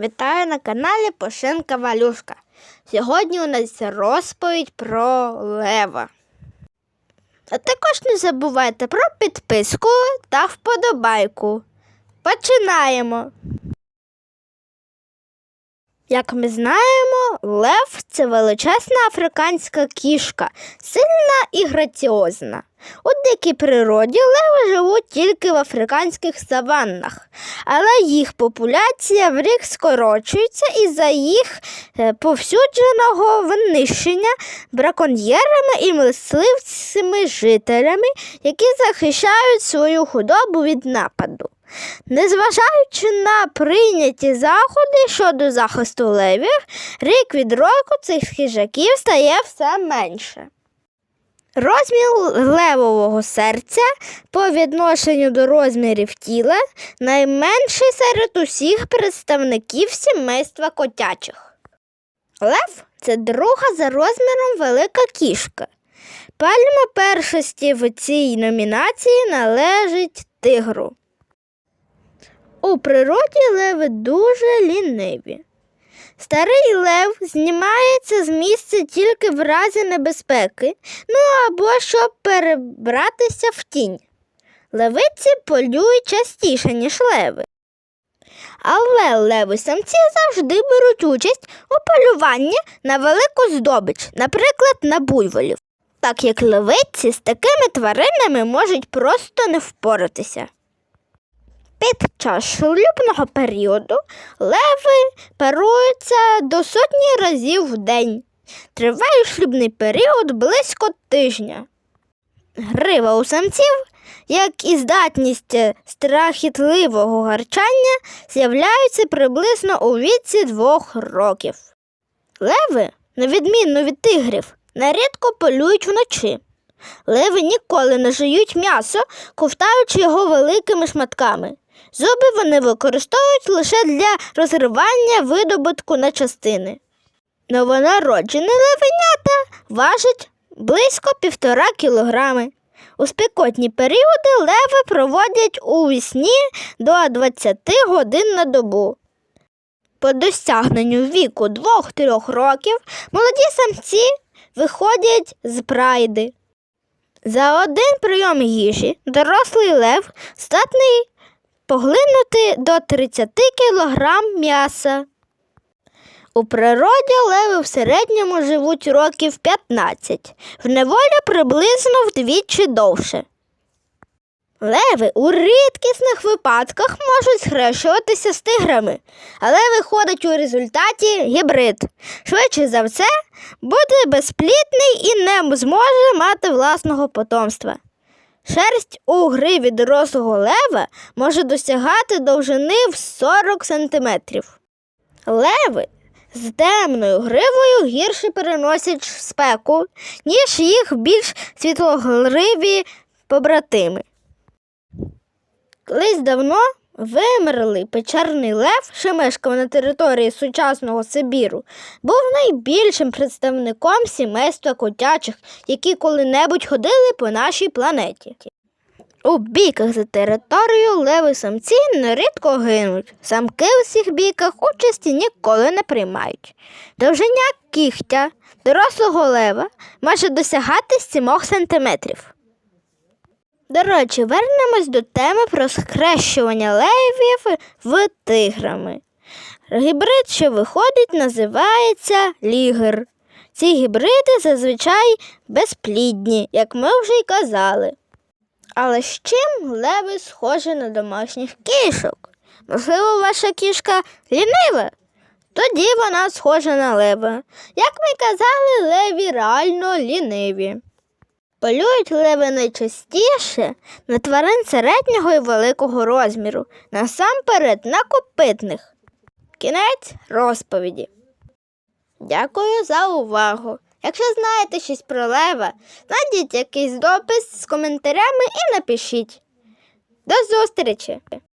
Вітаю на каналі Пошинка Валюшка. Сьогодні у нас розповідь про лева. А також не забувайте про підписку та вподобайку. Починаємо. Як ми знаємо, лев це величезна африканська кішка, сильна і граціозна. У дикій природі леви живуть тільки в африканських саваннах, але їх популяція в рік скорочується із-за їх е, повсюдженого винищення браконьєрами і мисливцями жителями, які захищають свою худобу від нападу. Незважаючи на прийняті заходи щодо захисту левів, рік від року цих хижаків стає все менше. Розмір левового серця по відношенню до розмірів тіла найменший серед усіх представників сімейства котячих. Лев це друга за розміром велика кішка. Пальма першості в цій номінації належить тигру. У природі леви дуже ліниві. Старий лев знімається з місця тільки в разі небезпеки, ну або щоб перебратися в тінь. Левиці полюють частіше, ніж леви. Але леви самці завжди беруть участь у полюванні на велику здобич, наприклад, на буйволів, так як левиці з такими тваринами можуть просто не впоратися. Під час шлюбного періоду леви паруються до сотні разів в день. Триває шлюбний період близько тижня. Грива у самців, як і здатність страхітливого гарчання, з'являються приблизно у віці двох років. Леви, на відміну від тигрів, нерідко полюють вночі. Леви ніколи не жують м'ясо, ковтаючи його великими шматками. Зуби вони використовують лише для розривання видобутку на частини. Новонароджені левенята важать близько півтора кілограми. У спекотні періоди леви проводять у вісні до 20 годин на добу. По досягненню віку 2-3 років молоді самці виходять з прайди. За один прийом їжі дорослий лев здатний поглинути до 30 кг м'яса. У природі леви в середньому живуть років 15, в неволі приблизно вдвічі довше. Леви у рідкісних випадках можуть схрещуватися з тиграми, але виходить у результаті гібрид. Швидше за все, буде безплідний і не зможе мати власного потомства. Шерсть у гриві дорослого лева може досягати довжини в 40 см. Леви з темною гривою гірше переносять спеку, ніж їх більш світлогриві побратими. Колись давно вимерлий печерний лев, що мешкав на території сучасного Сибіру, був найбільшим представником сімейства котячих, які коли-небудь ходили по нашій планеті. У бійках за територію леви самці нерідко гинуть. Самки у всіх бійках участі ніколи не приймають. Довжиня кігтя дорослого лева може досягати 7 сантиметрів. До речі, вернемось до теми про схрещування левів в тиграми. Гібрид, що виходить, називається лігер. Ці гібриди зазвичай безплідні, як ми вже й казали. Але з чим леви схожі на домашніх кішок? Можливо, ваша кішка лінива? Тоді вона схожа на лева. Як ми казали, леві реально ліниві. Полюють леви найчастіше на тварин середнього і великого розміру, насамперед на копитних. Кінець розповіді. Дякую за увагу. Якщо знаєте щось про лева, знайдіть якийсь допис з коментарями і напишіть. До зустрічі!